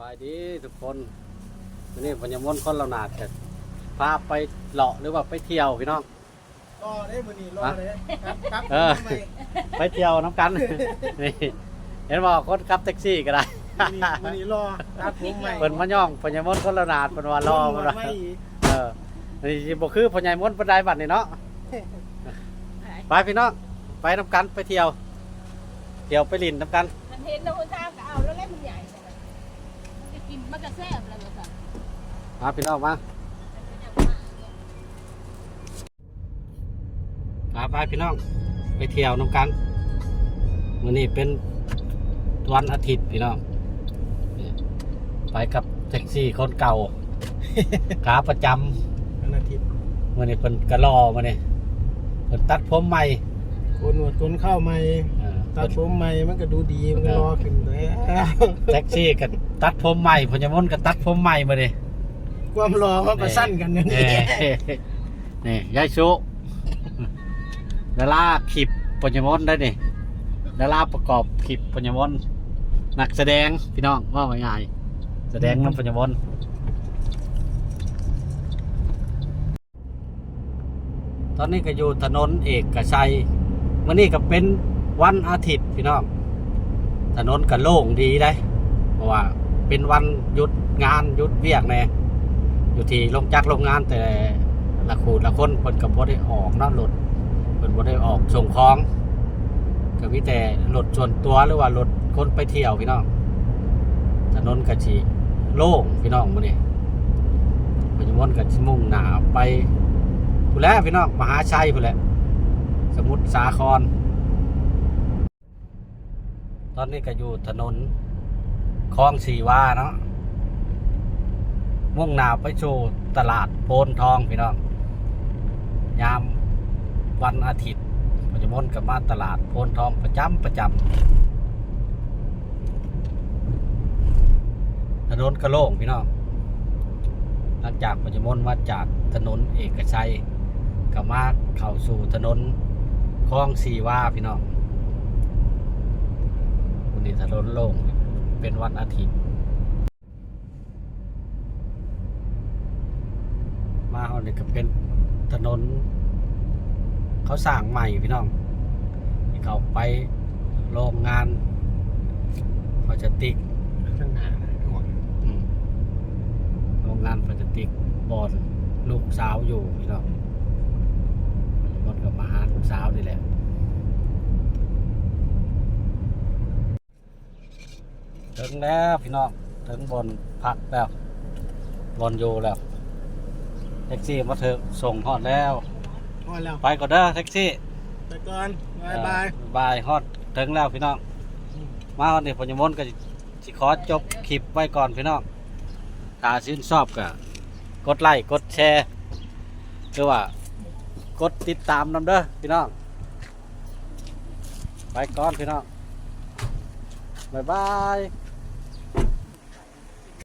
บายดีทุกคนวันนี้พญามนคนเราหนาดกันพาไปเลาะหรือว่าไปเที่ยวพี่น้อง รอได้มือนี้รอเลยครับครับเออ ทำไมไปเที่ยวน้ำกันนี่เห็นบอกคนขับแท็กซี่ก็ได้มือนี้มือนี้รอครับผมใหม่เปินมาย่องพญามนคนเราหนาดเป็นว่ารอมัมันนว่าไม่เออนี่สิบ่คือพญามนปานใดบัดนี่เนาะไปพี่น้องไปน้ำกันไปเที่ยว เที่ยวไปลินน้ำกัน มันเห็นแล้วคนทางก็เอาแล้วแหละมันใหญ่เลยมันจะ กินมันก็แซ่บแล้วก็สั่งมาพี่น้องมาพาไปพี่น้อง ไปเที่ยวน้ำกันวันนี้เป็นวันอาทิตย์พี่น้องนี่ไปกับแท็กซี่คนเก่าขาประจวันอาทิตย์ำวันนี้เป็นกระลอมาเนี่ยเป็นตัดผมใหม่โกนหนวดโกนเข้าใหม่เออ ตัดผมใหม่มันก็ดูดีมันก็รอขึ้นเลยแท็กซี่กับตัดผมใหม่พญามนกับตัดผมใหม่มาเนี่ยความรอมันประสั้นกันอยู่นี่นี่ยายชุดาราขีบปัญญมนได้นี่ดาราประกอบขีบปัญญมนนักแสดงพี่น้องว่าง่ายๆแสดงน้ำปัญญมนตอนนี้ก็อยู่ถนนเอกชัยมื่อนี้ก็เป็น วันอาทิตย์พี่น้องถนนก็โล่งดีได้เพราะว่าเป็นวันหยุดงานหยุดเวียกแน่อยู่ที่ลงจากโรงงานแต่ละขูดละคนเพิ่นก็บ่ได้ออกนาะรถเพิ่นบ่ได้ออกส่งของก็มีแต่รถส่วนตัวหรือว่ารถคนไปเที่ยวพี่น้องถนนก็สิโล่งพี่น้องมื้อนี้เพิ่นวนก็สิมุ่งหน้าไปผู้แล้วพี่น้องมหาชัยพุ่นแหละสมุทรสาคร ตอนนี้ก็อยู่ถนนคลองสีว่าเนาะมุ่งหน้าไปสู่ตลาดโพนทองพี่น้องยามวันอาทิตย์ปัจจุบันกับมาตลาดโพนทองประจำประจำถนนกระโล่งพี่น้องหลังจากปัจจุบันมาจากถนนเอกชัยก็มาเข้าสู่ถนนคลองสีว่าพี่น้อง วันนี้ถนนโล่งเป็นวันอาทิตย์ มาเขาเนี่ยก็เป็นถนน เขาสร้างใหม่พี่น้องที่เขาไปโรงงานพลาสติกข้างหน้าห่วงอืมโรงงานพลาสติกบอนลูกสาวอยู่พี่น้องบอนกับมาหาลูกสาวนี่แหละ ถึงแล้วพี่น้องถึงบนพักแล้วบอนอยู่แล้วแท็กซี่มาเถอะส่งฮอดแล้ว พอแล้วไปก่อนเด้อแท็กซี่ไปก่อนบายบาย เออบายฮอดถึงแล้วพี่น้องมาฮอดนี่พญมนต์ก็สิขอจบคลิปไว้ก่อนพี่น้องถ้าชื่นชอบก็กดไลค์กดแชร์หรือว่ากดติดตามนำเด้อพี่น้องไปก่อนพี่น้องบ๊ายบาย